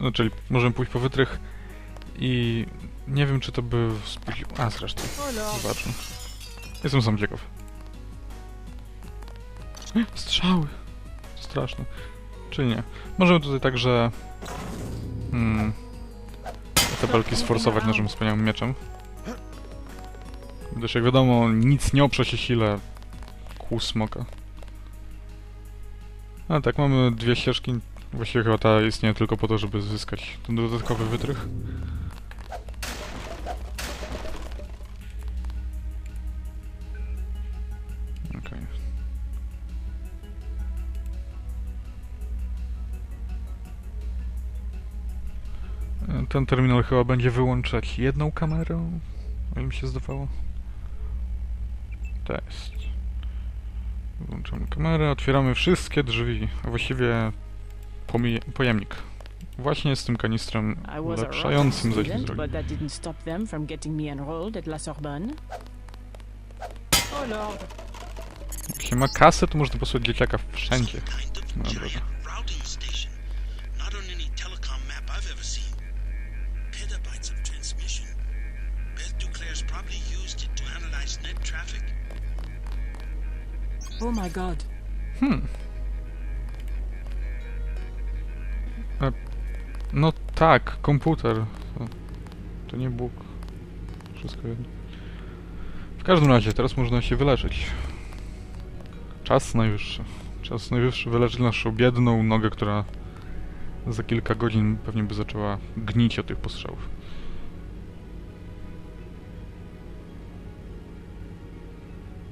No, czyli możemy pójść po wytrych i nie wiem, czy to by spóźnił. A, zresztą. Zobaczmy. Jestem sam ciekaw. Strzały! Straszne. Czy nie? Możemy tutaj także... Hmm, te belki sforsować naszym wspaniałym mieczem. Gdyż jak wiadomo, nic nie oprze się sile kół smoka. A tak, mamy dwie ścieżki. Właściwie chyba ta istnieje tylko po to, żeby zyskać ten dodatkowy wytrych. E, Ten terminal chyba będzie wyłączać jedną kamerę, o mi się zdawało. Test. Włączamy kamerę, otwieramy wszystkie drzwi, a właściwie pojemnik. Właśnie z tym kanistrem ulepszającym zaś. Oh lord, Jak się ma kasę, to można posłać dzieciaka wszędzie. of No, giant dobra. routing no tak, komputer. To, nie Bóg. Wszystko jedno. W każdym razie, teraz można się wyleczyć. Czas najwyższy. Czas najwyższy wyleczyć naszą biedną nogę, która za kilka godzin pewnie by zaczęła gnić od tych postrzałów.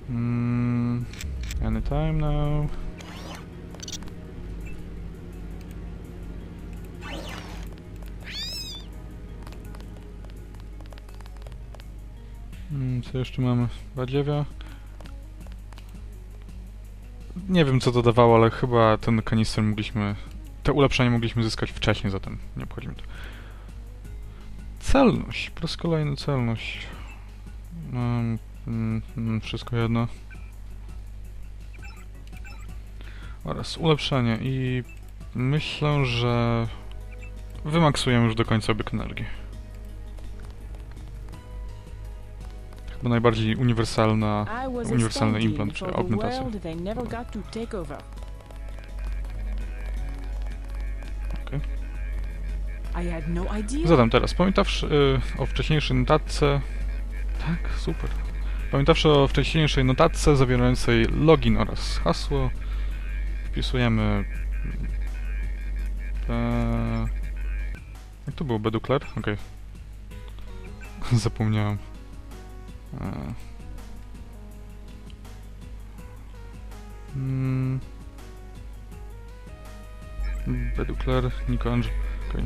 Mm, anytime now. Co jeszcze mamy? Badziewia. Nie wiem co to dawało, ale chyba ten kanister mogliśmy... Te ulepszenia mogliśmy zyskać wcześniej, zatem nie obchodzi mi to. Celność. Po raz kolejny celność. Mm, wszystko jedno. Oraz ulepszenie i myślę, że wymaksujemy już do końca obieg energii. Najbardziej uniwersalna uniwersalny implant, czy augmentacja. Zadam teraz, pamiętawszy y, o wcześniejszej notatce... Tak, super. Pamiętawszy o wcześniejszej notatce zawierającej login oraz hasło, wpisujemy... E, jak to było? Bedukler? Okej. Zapomniałem. E, mm, Bedukler, Niko Andrzej. Okej.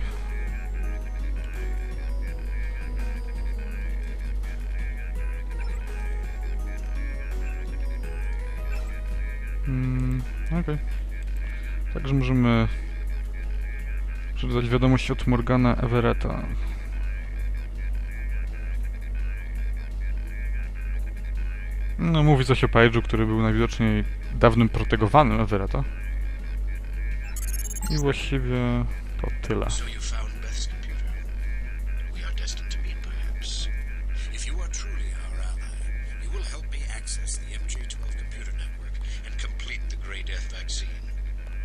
Mm, Okej. Także możemy przeczytać wiadomość od Morgana Everetta. No, mówi coś o Page'u, który był najwidoczniej dawnym protegowanym Everetta. I właściwie to tyle. So you found Beth's computer. We are destined to meet, perhaps. If you are truly our ally, you will help me access the MJ-12 computer network and complete the Grey Death vaccine.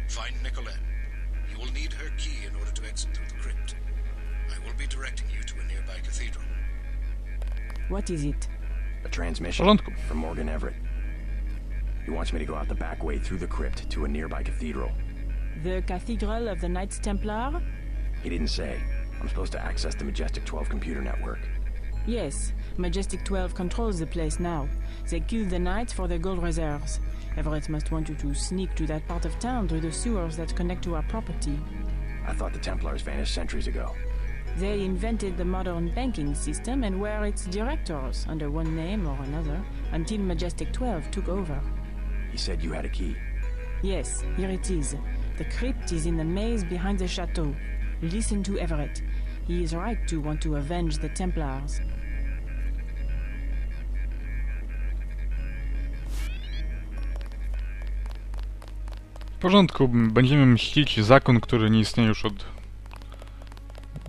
Find Nicolette. You will need her key in order to exit through the crypt. I will be directing you to a nearby cathedral. What is it? A W transmission porządku. from Morgan Everett. He wants me to go out the back way through the crypt to a nearby cathedral. The Cathedral of the Knights Templar? He didn't say. I'm supposed to access the Majestic 12 computer network. Yes, Majestic 12 controls the place now. They killed the Knights for their gold reserves. Everett must want you to sneak to that part of town through the sewers that connect to our property. I thought the Templars vanished centuries ago. They invented the modern banking system and were its directors under one name or another until Majestic 12 took over. He said you had a key. Yes, here it is. The crypt is in the maze behind the chateau. Listen to Everett. He is right to want to avenge the Templars. W porządku, będziemy mścić zakon, który nie istnieje już od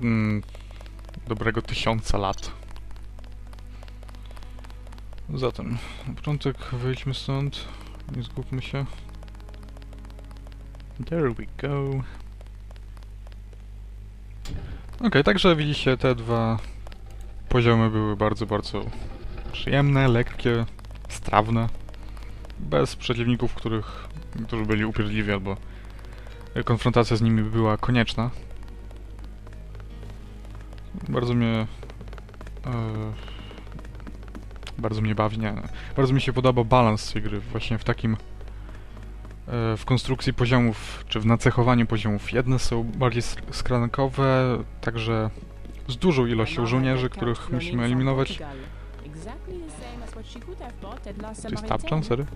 mm, dobrego tysiąca lat. Zatem, na początek wyjdźmy stąd, nie zgubmy się. There we go. Okej, także widzicie, te dwa poziomy były bardzo, bardzo przyjemne, lekkie, strawne. Bez przeciwników, których, którzy byli upierdliwi albo konfrontacja z nimi była konieczna. Bardzo mnie... E, bardzo mnie bawi, nie, bardzo mi się podoba balans tej gry właśnie w takim e, w konstrukcji poziomów, czy w nacechowaniu poziomów. Jedne są bardziej sk- skrankowe, także z dużą ilością żołnierzy, których musimy eliminować. To jest tapczan, sery?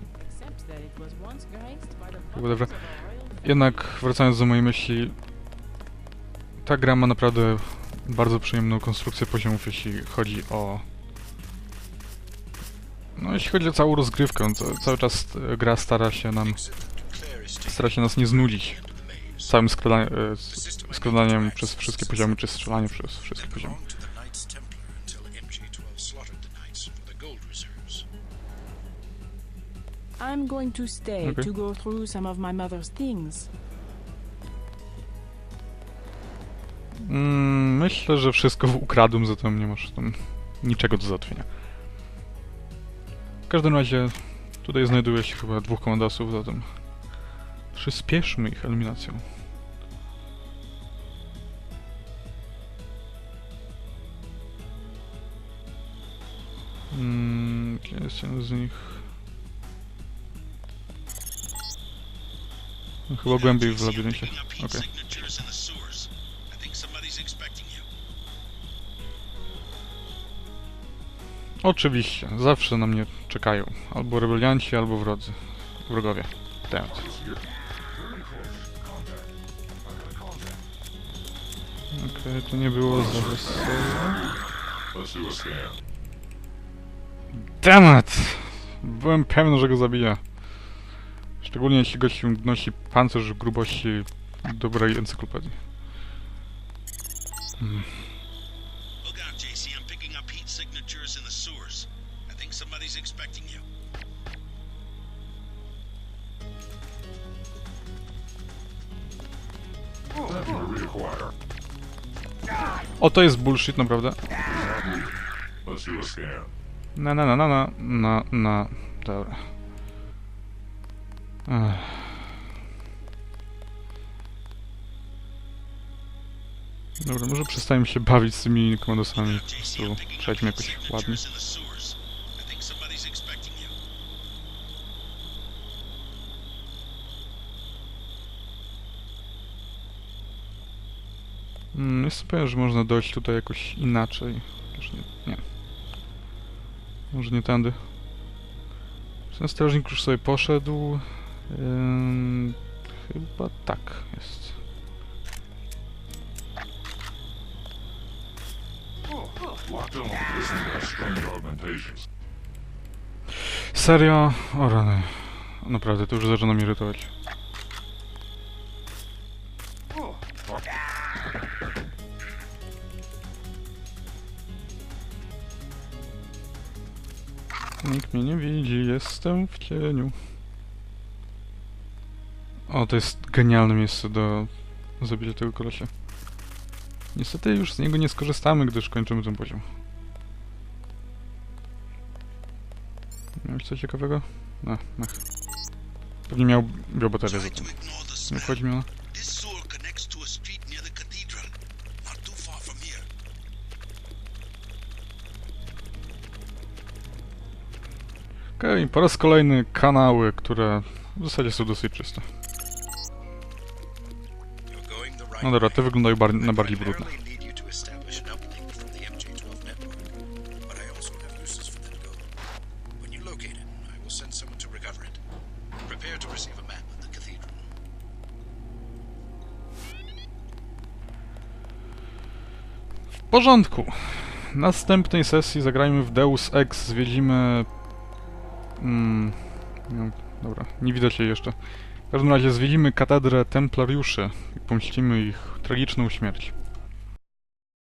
Whatever. Jednak wracając do mojej myśli, ta gra ma naprawdę bardzo przyjemną konstrukcję poziomów, jeśli chodzi o... No, jeśli chodzi o całą rozgrywkę, ca cały czas e, gra stara się nam, stara się nas nie znudzić całym skrada e, skradaniem przez wszystkie poziomy, czy strzelaniem przez wszystkie poziomy. belonged to the Knights Templar until MG-12 slaughtered the Knights for the gold reserves. I'm going to stay Okay. to go through some of my mother's things. Mm, myślę, że wszystko ukradłem, zatem nie masz tam niczego do załatwienia. W każdym razie tutaj znajduje się chyba dwóch komandosów, zatem przyspieszmy ich eliminacją. Mm, gdzie jest jeden z nich? No, Chyba głębiej w labiryncie. Okej. signatures Oczywiście, zawsze na mnie czekają. Albo rebelianci, albo wrodzy. Wrogowie. Temat. Okej, to nie było za wesoło. Temat! Byłem pewny, że go zabija. Szczególnie jeśli gościu nosi pancerz grubości dobrej encyklopedii. Out, JC. I'm picking up heat signatures in the sewers. I think somebody's expecting you. O, to jest bullshit, naprawdę. Let's do a scan. Na na na na na na na dobra. Ech. Dobra, może przestańmy się bawić z tymi komandosami. Up przejdźmy jakoś ładnie. Mm, pewien, że można dojść tutaj jakoś inaczej. Nie, nie. Może nie tędy. Ten strażnik już sobie poszedł. Ym, chyba tak jest. Serio? O rany. Naprawdę, to już zaczyna mnie irytować. Nikt mnie nie widzi, jestem w cieniu. O, to jest genialne miejsce do zabicia tego kolesia. Niestety już z niego nie skorzystamy, gdyż kończymy ten poziom. Miałeś coś ciekawego? No, mech. Pewnie miał biobaterię za tym. Nie wchodzi mi ona. Okej, po raz kolejny kanały, które w zasadzie są dosyć czyste. No dobra, te wyglądają bar na bardziej brudne. Porządku. W następnej sesji zagrajmy w Deus Ex, zwiedzimy... Mm, no, dobra, nie widać jej jeszcze. W każdym razie zwiedzimy katedrę Templariuszy i pomścimy ich tragiczną śmierć.